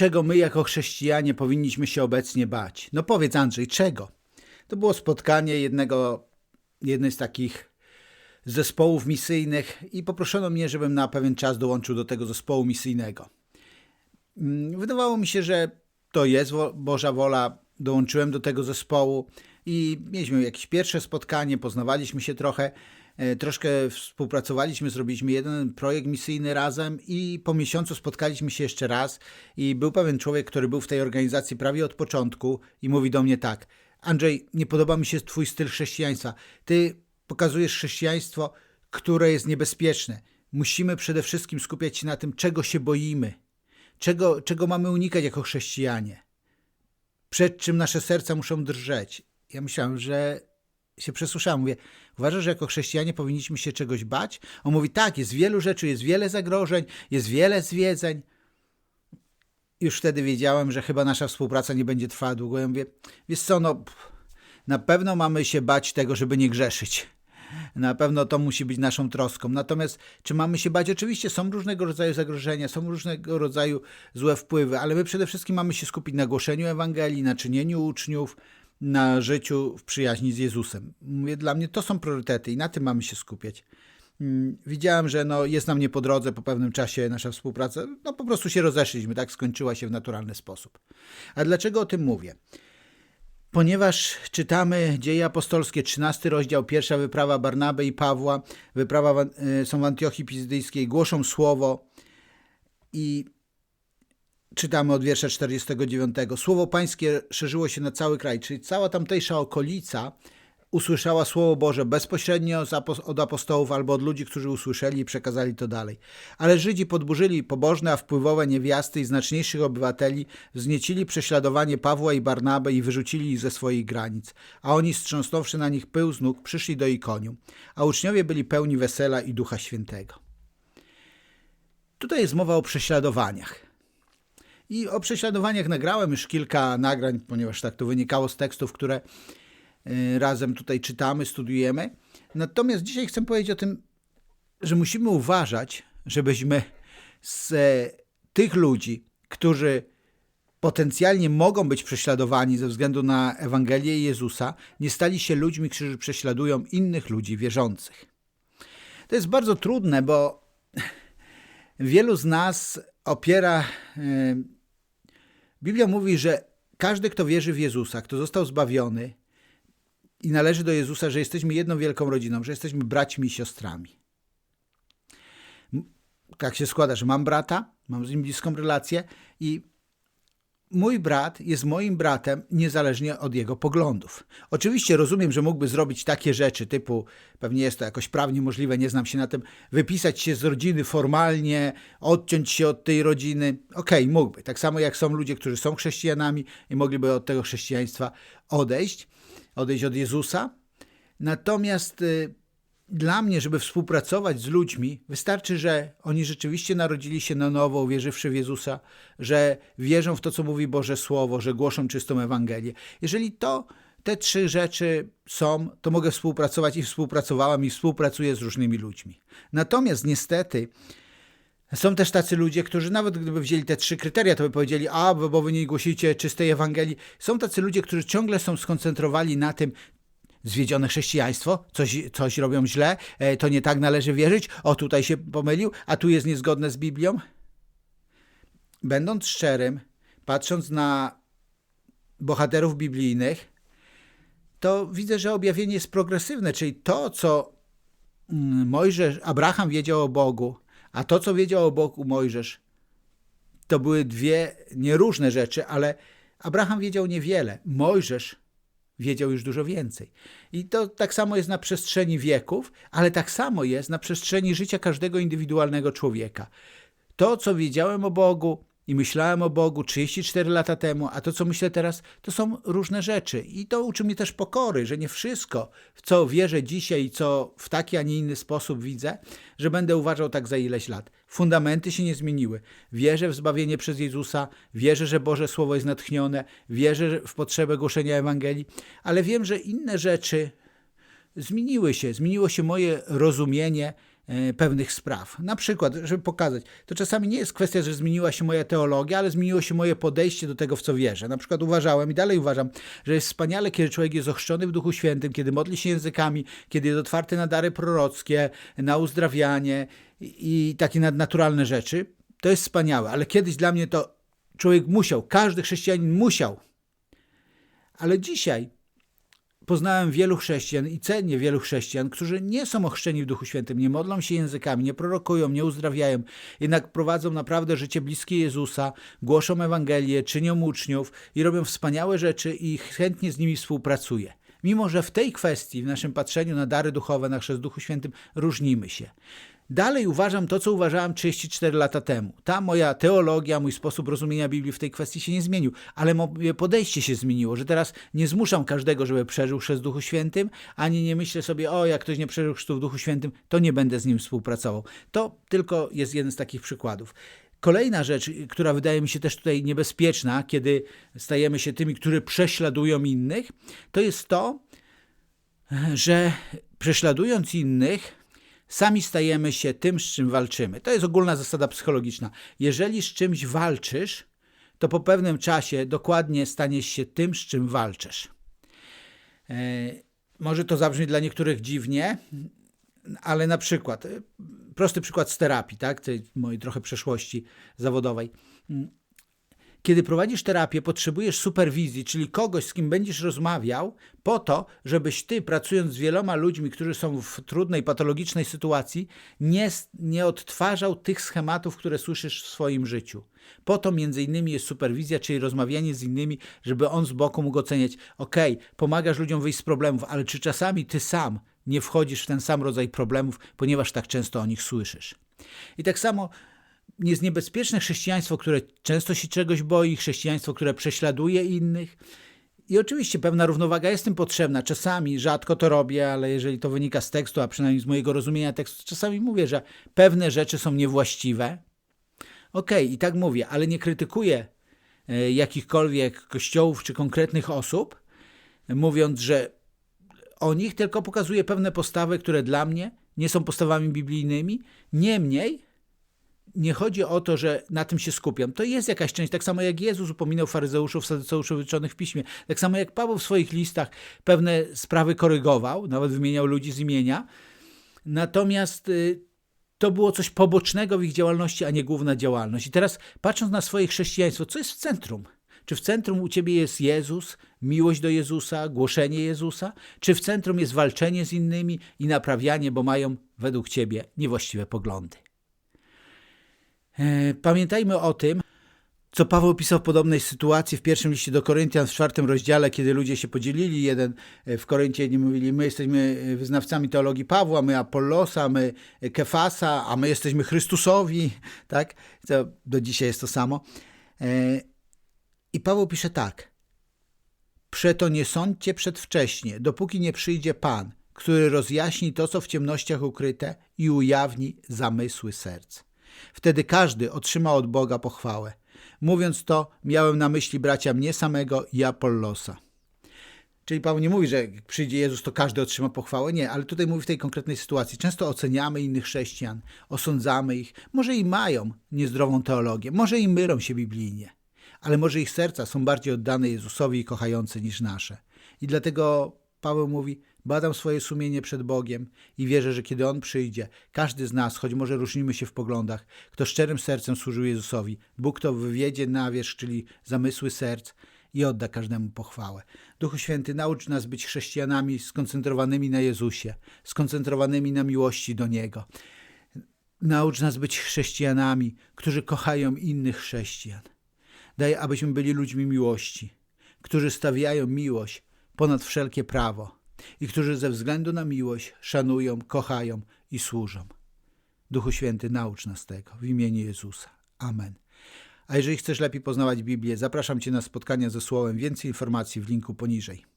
czego my jako chrześcijanie powinniśmy się obecnie bać. No powiedz Andrzej, czego? To było spotkanie jednego, jednej z takich zespołów misyjnych i poproszono mnie, żebym na pewien czas dołączył do tego zespołu misyjnego. Mm, Wydawało mi się, że to jest Boża wola. Dołączyłem do tego zespołu i mieliśmy jakieś pierwsze spotkanie, poznawaliśmy się trochę, troszkę współpracowaliśmy, zrobiliśmy jeden projekt misyjny razem i po miesiącu spotkaliśmy się jeszcze raz i był pewien człowiek, który był w tej organizacji prawie od początku i mówi do mnie tak: Andrzej, nie podoba mi się twój styl chrześcijaństwa. Ty pokazujesz chrześcijaństwo, które jest niebezpieczne. Musimy przede wszystkim skupiać się na tym, czego się boimy czego, czego mamy unikać jako chrześcijanie, przed czym nasze serca muszą drżeć. Ja myślałem, że się przesłyszałem. Mówię, uważasz, że jako chrześcijanie powinniśmy się czegoś bać? On mówi, tak, jest wielu rzeczy, jest wiele zagrożeń, jest wiele zwiedzeń. Już wtedy wiedziałem, że chyba nasza współpraca nie będzie trwała długo. Ja mówię, wiesz co, no na pewno mamy się bać tego, żeby nie grzeszyć. Na pewno to musi być naszą troską. Natomiast czy mamy się bać? Oczywiście są różnego rodzaju zagrożenia, są różnego rodzaju złe wpływy, ale my przede wszystkim mamy się skupić na głoszeniu Ewangelii, na czynieniu uczniów, na życiu w przyjaźni z Jezusem. Mówię, dla mnie to są priorytety i na tym mamy się skupiać. Mm, Widziałem, że no, jest nam nie po drodze po pewnym czasie nasza współpraca. No po prostu się rozeszliśmy, tak skończyła się w naturalny sposób. A dlaczego o tym mówię? Ponieważ czytamy Dzieje Apostolskie, 13 rozdział, pierwsza wyprawa Barnaby i Pawła, wyprawa y, są w Antiochii Pizydyjskiej, głoszą słowo i czytamy od wiersza 49. Słowo pańskie szerzyło się na cały kraj, czyli cała tamtejsza okolica usłyszała Słowo Boże bezpośrednio od apostołów albo od ludzi, którzy usłyszeli i przekazali to dalej. Ale Żydzi podburzyli pobożne, a wpływowe niewiasty i znaczniejszych obywateli, wzniecili prześladowanie Pawła i Barnabę i wyrzucili ich ze swoich granic. A oni, strząsnąwszy na nich pył z nóg, przyszli do Ikonium. A uczniowie byli pełni wesela i Ducha Świętego. Tutaj jest mowa o prześladowaniach. I o prześladowaniach nagrałem już kilka nagrań, ponieważ tak to wynikało z tekstów, które y, razem tutaj czytamy, studiujemy. Natomiast dzisiaj chcę powiedzieć o tym, że musimy uważać, żebyśmy z e, tych ludzi, którzy potencjalnie mogą być prześladowani ze względu na Ewangelię Jezusa, nie stali się ludźmi, którzy prześladują innych ludzi wierzących. To jest bardzo trudne, bo wielu z nas opiera. e, Biblia mówi, że każdy, kto wierzy w Jezusa, kto został zbawiony i należy do Jezusa, że jesteśmy jedną wielką rodziną, że jesteśmy braćmi i siostrami. Tak się składa, że mam brata, mam z nim bliską relację i mój brat jest moim bratem niezależnie od jego poglądów. Oczywiście rozumiem, że mógłby zrobić takie rzeczy typu, pewnie jest to jakoś prawnie możliwe, nie znam się na tym, wypisać się z rodziny formalnie, odciąć się od tej rodziny. Okej, mógłby. Tak samo jak są ludzie, którzy są chrześcijanami i mogliby od tego chrześcijaństwa odejść, odejść od Jezusa. Natomiast y, dla mnie, żeby współpracować z ludźmi, wystarczy, że oni rzeczywiście narodzili się na nowo, uwierzywszy w Jezusa, że wierzą w to, co mówi Boże Słowo, że głoszą czystą Ewangelię. Jeżeli to, te trzy rzeczy są, to mogę współpracować i współpracowałem i współpracuję z różnymi ludźmi. Natomiast niestety są też tacy ludzie, którzy nawet gdyby wzięli te trzy kryteria, to by powiedzieli, a bo wy nie głosicie czystej Ewangelii. Są tacy ludzie, którzy ciągle są skoncentrowani na tym, zwiedzione chrześcijaństwo, coś, coś robią źle, e, to nie tak należy wierzyć, o tutaj się pomylił, a tu jest niezgodne z Biblią. Będąc szczerym, patrząc na bohaterów biblijnych, to widzę, że objawienie jest progresywne, czyli to, co mm, Mojżesz, Abraham wiedział o Bogu, a to, co wiedział o Bogu Mojżesz, to były dwie nieróżne rzeczy, ale Abraham wiedział niewiele. Mojżesz wiedział już dużo więcej. I to tak samo jest na przestrzeni wieków, ale tak samo jest na przestrzeni życia każdego indywidualnego człowieka. To, co wiedziałem o Bogu i myślałem o Bogu 34 lata temu, a to, co myślę teraz, to są różne rzeczy. I to uczy mnie też pokory, że nie wszystko, w co wierzę dzisiaj i co w taki, a nie inny sposób widzę, że będę uważał tak za ileś lat. Fundamenty się nie zmieniły. Wierzę w zbawienie przez Jezusa, wierzę, że Boże Słowo jest natchnione, wierzę w potrzebę głoszenia Ewangelii, ale wiem, że inne rzeczy zmieniły się. Zmieniło się moje rozumienie pewnych spraw. Na przykład, żeby pokazać, to czasami nie jest kwestia, że zmieniła się moja teologia, ale zmieniło się moje podejście do tego, w co wierzę. Na przykład uważałem i dalej uważam, że jest wspaniale, kiedy człowiek jest ochrzczony w Duchu Świętym, kiedy modli się językami, kiedy jest otwarty na dary prorockie, na uzdrawianie i, i takie nadnaturalne rzeczy. To jest wspaniałe, ale kiedyś dla mnie to człowiek musiał, każdy chrześcijanin musiał. Ale dzisiaj poznałem wielu chrześcijan i cenię wielu chrześcijan, którzy nie są ochrzczeni w Duchu Świętym, nie modlą się językami, nie prorokują, nie uzdrawiają, jednak prowadzą naprawdę życie bliskie Jezusa, głoszą Ewangelię, czynią uczniów i robią wspaniałe rzeczy i chętnie z nimi współpracuję. Mimo, że w tej kwestii, w naszym patrzeniu na dary duchowe, na chrzest Duchu Świętym, różnimy się. Dalej uważam to, co uważałem 34 lata temu. Ta moja teologia, mój sposób rozumienia Biblii w tej kwestii się nie zmienił, ale moje podejście się zmieniło, że teraz nie zmuszam każdego, żeby przeżył chrzest w Duchu Świętym, ani nie myślę sobie, o, jak ktoś nie przeżył chrztu w Duchu Świętym, to nie będę z nim współpracował. To tylko jest jeden z takich przykładów. Kolejna rzecz, która wydaje mi się też tutaj niebezpieczna, kiedy stajemy się tymi, którzy prześladują innych, to jest to, że prześladując innych, sami stajemy się tym, z czym walczymy. To jest ogólna zasada psychologiczna. Jeżeli z czymś walczysz, to po pewnym czasie dokładnie staniesz się tym, z czym walczysz. E, może to zabrzmi dla niektórych dziwnie, ale na przykład, e, prosty przykład z terapii, tak, tej mojej trochę przeszłości zawodowej. Kiedy prowadzisz terapię, potrzebujesz superwizji, czyli kogoś, z kim będziesz rozmawiał, po to, żebyś ty, pracując z wieloma ludźmi, którzy są w trudnej, patologicznej sytuacji, nie, nie odtwarzał tych schematów, które słyszysz w swoim życiu. Po to między innymi jest superwizja, czyli rozmawianie z innymi, żeby on z boku mógł oceniać, ok, pomagasz ludziom wyjść z problemów, ale czy czasami ty sam nie wchodzisz w ten sam rodzaj problemów, ponieważ tak często o nich słyszysz. I tak samo jest niebezpieczne chrześcijaństwo, które często się czegoś boi, chrześcijaństwo, które prześladuje innych. I oczywiście pewna równowaga jest tym potrzebna. Czasami, rzadko to robię, ale jeżeli to wynika z tekstu, a przynajmniej z mojego rozumienia tekstu, czasami mówię, że pewne rzeczy są niewłaściwe. Okej, okay, i tak mówię, ale nie krytykuję e, jakichkolwiek kościołów czy konkretnych osób, mówiąc, że o nich tylko pokazuję pewne postawy, które dla mnie nie są postawami biblijnymi. Niemniej nie chodzi o to, że na tym się skupiam. To jest jakaś część, tak samo jak Jezus upominał faryzeuszów, saduceuszów wyliczonych w piśmie, tak samo jak Paweł w swoich listach pewne sprawy korygował, nawet wymieniał ludzi z imienia. Natomiast y, to było coś pobocznego w ich działalności, a nie główna działalność. I teraz patrząc na swoje chrześcijaństwo, co jest w centrum? Czy w centrum u ciebie jest Jezus, miłość do Jezusa, głoszenie Jezusa? Czy w centrum jest walczenie z innymi i naprawianie, bo mają według ciebie niewłaściwe poglądy? E, pamiętajmy o tym, co Paweł pisał w podobnej sytuacji w pierwszym liście do Koryntian w czwartym rozdziale, kiedy ludzie się podzielili. Jeden e, w Koryncie nie mówili, my jesteśmy e, wyznawcami teologii Pawła, my Apollosa, my Kefasa, a my jesteśmy Chrystusowi. Tak? To do dzisiaj jest to samo. I Paweł pisze tak. Przeto nie sądźcie przedwcześnie, dopóki nie przyjdzie Pan, który rozjaśni to, co w ciemnościach ukryte i ujawni zamysły serc. Wtedy każdy otrzyma od Boga pochwałę. Mówiąc to, miałem na myśli bracia mnie samego i Apollosa. Czyli Paweł nie mówi, że jak przyjdzie Jezus, to każdy otrzyma pochwałę. Nie, ale tutaj mówi w tej konkretnej sytuacji. Często oceniamy innych chrześcijan, osądzamy ich. Może i mają niezdrową teologię, może i mylą się biblijnie, ale może ich serca są bardziej oddane Jezusowi i kochające niż nasze. I dlatego Paweł mówi: Badam swoje sumienie przed Bogiem i wierzę, że kiedy On przyjdzie, każdy z nas, choć może różnimy się w poglądach, kto szczerym sercem służył Jezusowi, Bóg to wywiedzie na wierzch, czyli zamysły serc i odda każdemu pochwałę. Duchu Święty, naucz nas być chrześcijanami skoncentrowanymi na Jezusie, skoncentrowanymi na miłości do Niego. Naucz nas być chrześcijanami, którzy kochają innych chrześcijan. Daj, abyśmy byli ludźmi miłości, którzy stawiają miłość ponad wszelkie prawo i którzy ze względu na miłość szanują, kochają i służą. Duchu Święty, naucz nas tego w imieniu Jezusa. Amen. A jeżeli chcesz lepiej poznawać Biblię, zapraszam Cię na spotkania ze Słowem. Więcej informacji w linku poniżej.